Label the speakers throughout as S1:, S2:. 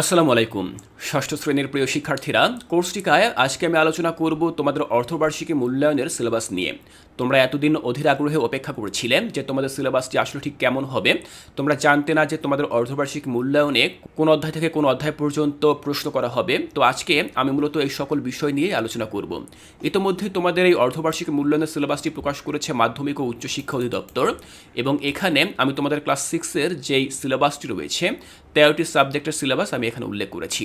S1: আসসালামু আলাইকুম। ষষ্ঠ শ্রেণির প্রিয় শিক্ষার্থীরা, কোর্সটিকায় আজকে আমি আলোচনা করব তোমাদের অর্থবার্ষিকী মূল্যায়নের সিলেবাস নিয়ে। তোমরা এতদিন অধীর আগ্রহে অপেক্ষা করেছিলে যে তোমাদের সিলেবাসটি আসলে ঠিক কেমন হবে। তোমরা জানতে না যে তোমাদের অর্ধবার্ষিক মূল্যায়নে কোন অধ্যায় থেকে কোন অধ্যায় পর্যন্ত প্রশ্ন করা হবে। তো আজকে আমি মূলত এই সকল বিষয় নিয়ে আলোচনা করব। ইতোমধ্যে তোমাদের এই অর্ধবার্ষিক মূল্যায়নের সিলেবাসটি প্রকাশ করেছে মাধ্যমিক ও উচ্চশিক্ষা অধিদপ্তর এবং এখানে আমি তোমাদের ক্লাস সিক্সের যেই সিলেবাসটি রয়েছে, তেরোটি সাবজেক্টের সিলেবাস আমি এখানে উল্লেখ করেছি।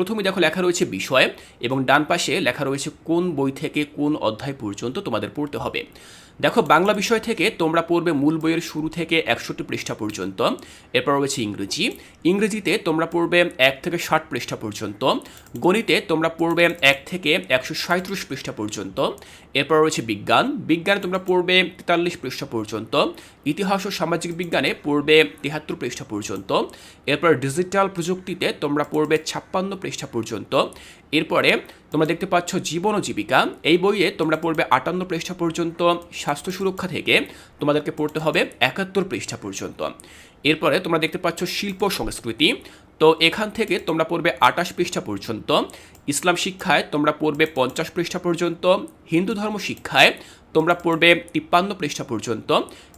S1: প্রথমে দেখো লেখা রয়েছে বিষয় এবং ডান পাশে লেখা রয়েছে কোন বই থেকে কোন অধ্যায় পর্যন্ত তোমাদের পড়তে হবে। দেখো, বাংলা বিষয় থেকে তোমরা পড়বে মূল বইয়ের শুরু থেকে একষট্টি পৃষ্ঠা পর্যন্ত, এরপর রয়েছে ইংরেজি। ইংরেজিতে তোমরা পড়বে এক থেকে ষাট পৃষ্ঠা পর্যন্ত, গণিতে তোমরা পড়বে এক থেকে একশো সাঁত্রিশ পৃষ্ঠা পর্যন্ত, এরপর রয়েছে বিজ্ঞান। বিজ্ঞানে তোমরা পড়বে তেতাল্লিশ পৃষ্ঠা পর্যন্ত, ইতিহাস ও সামাজিক বিজ্ঞানে পড়বে তিহাত্তর পৃষ্ঠা পর্যন্ত, এরপর ডিজিটাল প্রযুক্তিতে তোমরা পড়বে ছাপ্পান্ন পৃষ্ঠা পর্যন্ত। এরপরে তোমরা দেখতে পাচ্ছ জীবন ও জীবিকা। এই বইয়ে তোমরা পড়বে আটান্ন পৃষ্ঠা পর্যন্ত স্বাস্থ্য সুরক্ষা থেকে। তোমাদেরকে পড়তে হবে একাত্তর পৃষ্ঠা পর্যন্ত। এরপরে তোমরা দেখতে পাচ্ছ শিল্প সংস্কৃতি। তো এখান থেকে তোমরা পড়বে আটাশ পৃষ্ঠা পর্যন্ত। ইসলাম শিক্ষায় তোমরা পড়বে পঞ্চাশ পৃষ্ঠা পর্যন্ত। হিন্দু ধর্ম শিক্ষায় তোমরা পড়বে তিপ্পান্ন পৃষ্ঠা পর্যন্ত,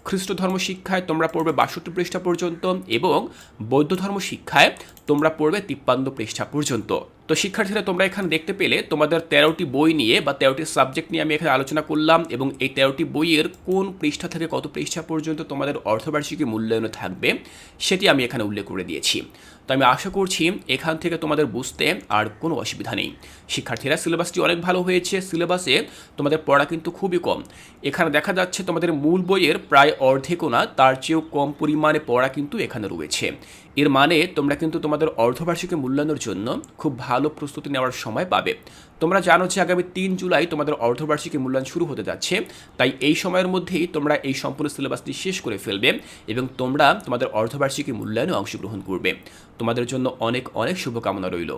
S1: খ্রিস্ট ধর্ম শিক্ষায় তোমরা পড়বে বাষট্টি পৃষ্ঠা পর্যন্ত এবং বৌদ্ধ ধর্ম শিক্ষায় তোমরা পড়বে তিপ্পান্ন পৃষ্ঠা পর্যন্ত। তো শিক্ষার্থীরা, তোমরা এখানে দেখতে পেলে তোমাদের তেরোটি বই নিয়ে বা তেরোটি সাবজেক্ট নিয়ে আমি এখানে আলোচনা করলাম এবং এই তেরোটি বইয়ের কোন পৃষ্ঠা থেকে কত পৃষ্ঠা পর্যন্ত তোমাদের অর্থবার্ষিকী মূল্যায়নে থাকবে সেটি আমি এখানে উল্লেখ করে দিয়েছি। তো আমি আশা করছি এখান থেকে তোমাদের বুঝতে আর কোনো অসুবিধা নেই। শিক্ষার্থীরা সিলেবাসটি অনেক ভালো হয়েছে। সিলেবাসে তোমাদের পড়া কিন্তু খুবই কম। এখানে দেখা যাচ্ছে তোমাদের মূল বইয়ের প্রায় অর্ধেকও না তার চেয়েও কম পরিমাণে পড়া কিন্তু এখানে রয়েছে। এর মানে তোমরা কিন্তু তোমাদের অর্ধবার্ষিকী মূল্যায়নের জন্য খুব ভালো প্রস্তুতি নেওয়ার সময় পাবে। তোমরা জানো যে আগামী তিন জুলাই তোমাদের অর্ধবার্ষিকী মূল্যায়ন শুরু হতে যাচ্ছে, তাই এই সময়ের মধ্যেই তোমরা এই সম্পূর্ণ সিলেবাসটি শেষ করে ফেলবে এবং তোমরা তোমাদের অর্ধবার্ষিকী মূল্যায়নে অংশগ্রহণ করবে। তোমাদের জন্য অনেক অনেক শুভকামনা রইল।